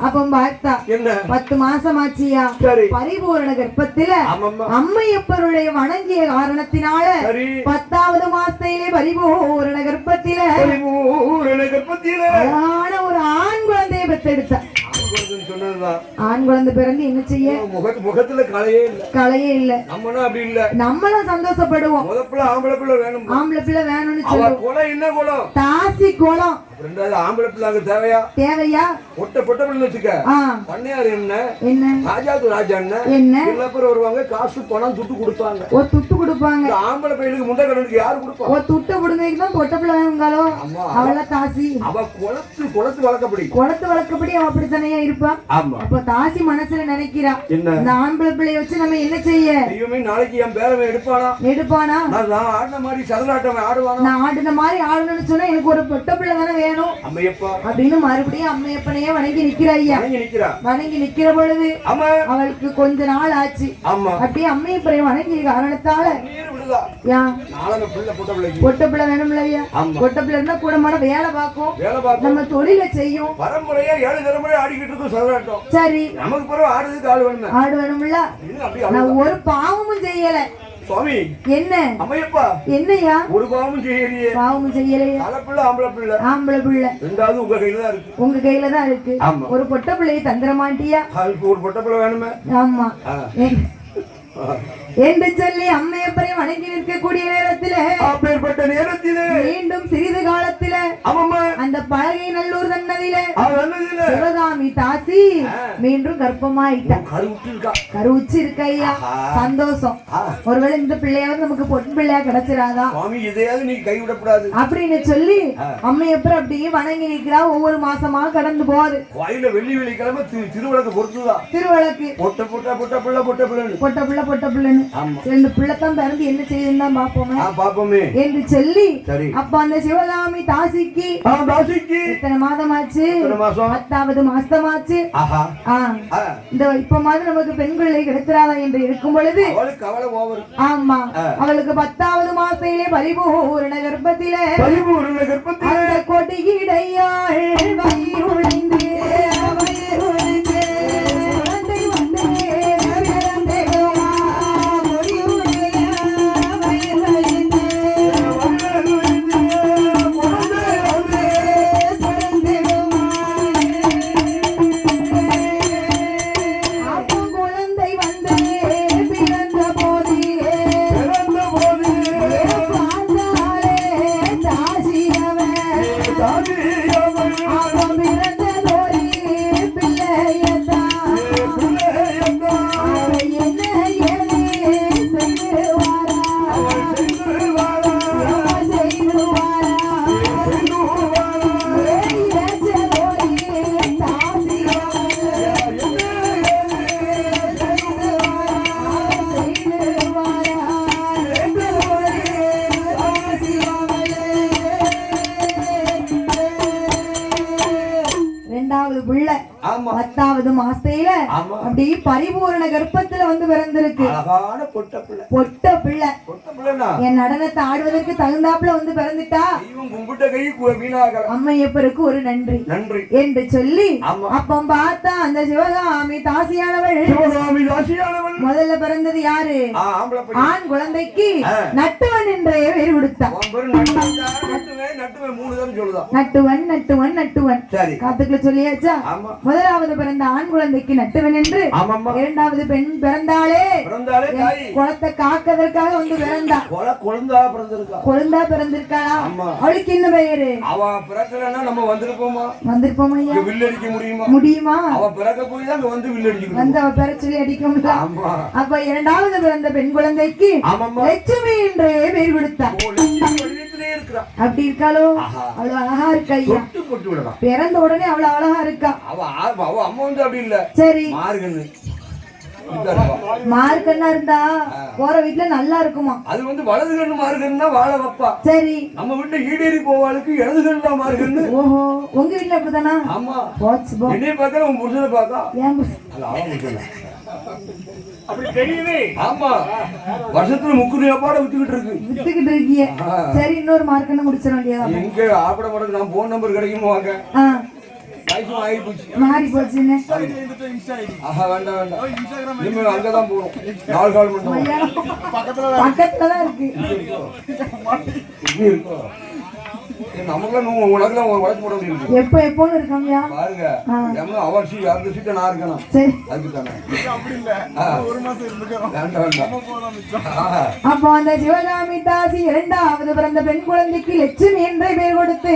அப்ப பார்த்தா பத்து மாசம் ஆச்சியா பரிபூரண கர்ப்பத்தில அம்மையப்பருடைய வணங்கிய காரணத்தினால பத்தாவது மாசத்திலே பரிபூரண கர்ப்பத்தில பரிபூரண கர்ப்பத்தில. ஒரு ஆண் குழந்தையை பெற்றெடுத்தா. ஆண் குழந்தை பிறந்து என்ன செய்ய? முக முகத்துல கலையே இல்ல. கலையே இல்ல. நம்மளும் அப்படி இல்ல. நம்மளும் சந்தோஷப்படுவோம். முத பிள்ளை ஆம்பளை பிள்ளை வேணும். ஆம்பளை பிள்ளை வேணும்னு சொல்லுவோம். குலம் என்ன குலம்? தாசி குளம் ரெண்டாவது ஆம்பளை பிள்ளை அங்க தேவையா? தேவையா? பொட்ட பொட்ட பிள்ளை வச்சுக்க. பண்ணையார் என்ன? என்ன? ராஜாது ராஜா என்ன? என்ன? எல்லா வருவாங்க காசு பணம் துட்டு கொடுப்பாங்க. துட்டு கொடுப்பாங்க. ஆம்பளை பையனுக்கு முண்டை கடனுக்கு யாரு கொடுப்பா? ஒரு துட்டை விடுங்கைக்கு தான் பொட்ட பிள்ளை வேணுங்களோ? அவள தாசி. அவ குளத்து குளத்து வளர்க்கப்படி. குளத்து வழக்கப்படி அவ அப்படித்தானையா இருப்பா? அப்ப தாசி மனசுல நினைக்கிறா. இந்த ஆம்பளை பிள்ளைய வச்சு நம்ம என்ன செய்ய? நாளைக்கு என் பேரவன் எடுப்பானா? எடுப்பானா? நான் ஆடின மாதிரி சதுராட்டம் ஆடுவானா? நான் ஆடுன மாதிரி ஆடணும்னு சொன்னா எனக்கு ஒரு பொட்ட பிள்ளை தானே வேணும். அம்மையப்பா. அப்படின்னு மறுபடியும் அம்மையப்பனையே வணங்கி நிக்கிறா ஐயா. வணங்கி நிக்கிறா? வணங்கி நிக்கிற பொழுது அவளுக்கு கொஞ்ச நாள் ஆச்சு. ஆமா. அப்படியே அம்மையப்பனை வணங்கிய காரணத்தால பொட்ட பிள்ளை வேணும்ல ஐயா ஆமா. பொட்ட பிள்ளை இருந்தா கூடமான வேலை பார்க்கும். நம்ம தொழிலை செய்யும். பரம்பரையா ஏழு தலைமுறை ஆடிக்கிட்டு இருக்கும் சதுராட்டம் சரி. நமக்கு பிறகு ஆடுறதுக்கு வேணுமே. ஆடு வேணும்ல? நான் ஒரு பாவமும் செய்யல. சுவாமி. என்ன? அம்மையப்பா. என்னையா? ஒரு பாவமும் செய்யலையே. பாவமும் ஆம்பளை பிள்ளை. ஆம்பளை பிள்ளை. ரெண்டாவது உங்க கையில தான் இருக்கு. உங்க கையில தான் இருக்கு. ஒரு பொட்ட பிள்ளையை தந்துட மாட்டியா? அதுக்கு ஒரு பொட்ட பிள்ளை வேணுமே. ஆமா. என்று சொல்லி அம்மையப்பரை வணங்கி நிற்கக்கூடிய நேரத்துல அப்பேற்பட்ட நேரத்திலே மீண்டும் சிறிது காலத்துல ஆமாம்மா பழகை நல்லூர் தன்னதில சிவகாமி தாசி. மீண்டும் கர்ப்பமாயிட்டா. கருவுச்சு இருக்க ஐயா. சந்தோஷம். ஒருவேளை இந்த பிள்ளையாவது நமக்கு பொன் பிள்ளையா கைவிடக்கூடாது. அப்படின்னு சொல்லி அம்மையப்பர் அப்படியே வணங்கி நிற்கிறா. ஒவ்வொரு மாசமா கடந்து போகுது கோயில வெள்ளி வெள்ளிக்கிழமை திரு திருவிளக்கு பொறுத்துதான் திருவிளக்கு. பொட்ட பொட்ட பொட்ட பிள்ளை பொட்ட பிள்ளைன்னு. பொட்ட பிள்ளை பொட்ட பிள்ளைன்னு. ரெண்டு பிள்ளைத்தான் பிறந்து என்ன செய்யுதுன்னு தான் பாப்போமே பாப்போமே என்று சொல்லி அப்ப அந்த சிவகாமி தாசிக்கு ஆ தாசிக்கு எத்தனை மாதம் ஆச்சு மாசம்? பத்தாவது இந்த நமக்கு பெண் பிள்ளை கிடைக்கிறாதா என்று இருக்கும் பொழுது? ஆமா. அவளுக்கு பத்தாவது மாசத்திலே பரிபூரண கர்ப்பத்திலே பரிபூர்ண கர்ப்பத்தில். மாசத்தையில ஆமா. அப்படியே பரிபூரண கர்ப்பத்துல வந்து பிறந்திருக்கு. பொட்ட பிள்ளை. பொட்ட என் நடனத்தை ஆடுவதற்கு தகுந்தாப்புல வந்து பிறந்துட்டா? அம்மையப்பருக்கு ஒரு நன்றி. நன்றி. என்று சொல்லி அப்ப பார்த்தா அந்த சிவகாமி தாசியானவள். முதல்ல பிறந்தது யாரு? ஆண் குழந்தைக்கு. நட்டுவன் என்ற பேர் கொடுத்தா. உன் பேரு நட்டுவன், நட்டுவன், நட்டுவன் காத்துக்குள்ள சொல்லியாச்சா? முதலாவது பிறந்த ஆண் குழந்தைக்கு நட்டுவன் என்று இரண்டாவது பெண் பிறந்தாலே குளத்தை காக்கதற்காக வந்து பிறந்தா. குழந்தா பிறந்திருக்கா. கொழுந்தா பிறந்திருக்காளா அவளுக்கு என்ன பெயரு? அவ பிறக்கலன்னா நம்ம வந்திருப்போமா? வந்திருப்போம் ஐயா? இங்க வில் அடிக்க முடியுமா? முடியுமா? அவ பிறக்க போய் தான் வந்து வில் அடிக்கணும் வந்து அவ பெற சொல்லி அடிக்கும்ல ஆமா. அப்ப இரண்டாவது பிறந்த பெண் குழந்தைக்கு லட்சுமி என்ற பேர் கொடுத்தா. இருக்கிறா. அப்படி இருக்காளோ. அவ்வளவு அழகா இருக்கா ஐயா? தொட்டு போட்டு விடலாம் பிறந்த உடனே அவ்வளவு அழகா இருக்கா? அவ ஆ- அவ அம்மா வந்து அப்படி இல்ல. சரி. மார்கன்னு. மார்க்கன்னா இருந்தா போற வீட்டுல நல்லா இருக்குமா? அது வந்து வலது கண்ணு மார்கன்னா வாழ வைப்பா. சரி. நம்ம வீட்டுல ஈடேறி போவாளுக்கு இடது கண்ணு தான் மார்கன்னு ஓஹோ. உங்க வீட்டுல அப்படிதானா? ஆமா. போச்சு போ. என்னைய பார்க்கற உன் புருஷனை பார்த்தா ஏன் பு- அது அவன் புருஷனை அப்படி தெரியுது. ஆமா. வருஷத்துல முக்குது ஏப்பாட வித்துக்கிட்டு இருக்கு. வித்துக்கிட்டு இருக்கீங்க. சரி இன்னொரு மார்க்கன்னு முடிச்சிட வேண்டியதா? எங்க ஆப்பட நான் போன் நம்பர் கிடைக்குமோ வாங்க மாறி போச்சுன்னு ஆஹா வேண்டாம் வேண்டாம். இனிமேல் அங்கதான் போகணும். நாலு கால் பக்கத்துல தான் இருக்கு. இப்படி இருக்கோ? நமக்குலாம் நூ உனக்குலாம் ஒரு வழக்கு போட முடியும் எப்போ எப்போன்னு இருக்காங்கயா பாருங்க அவர் சீட் அந்த சீட்டை நான் இருக்கணும். சரி. அதுக்கு தானே. வேண்டாம் வேண்டாம். ஆஹா அப்போ அந்த சிவகாமி தாசி இரண்டாவது பிறந்த பெண் குழந்தைக்கு லட்சுமி என்ற பெயர் கொடுத்து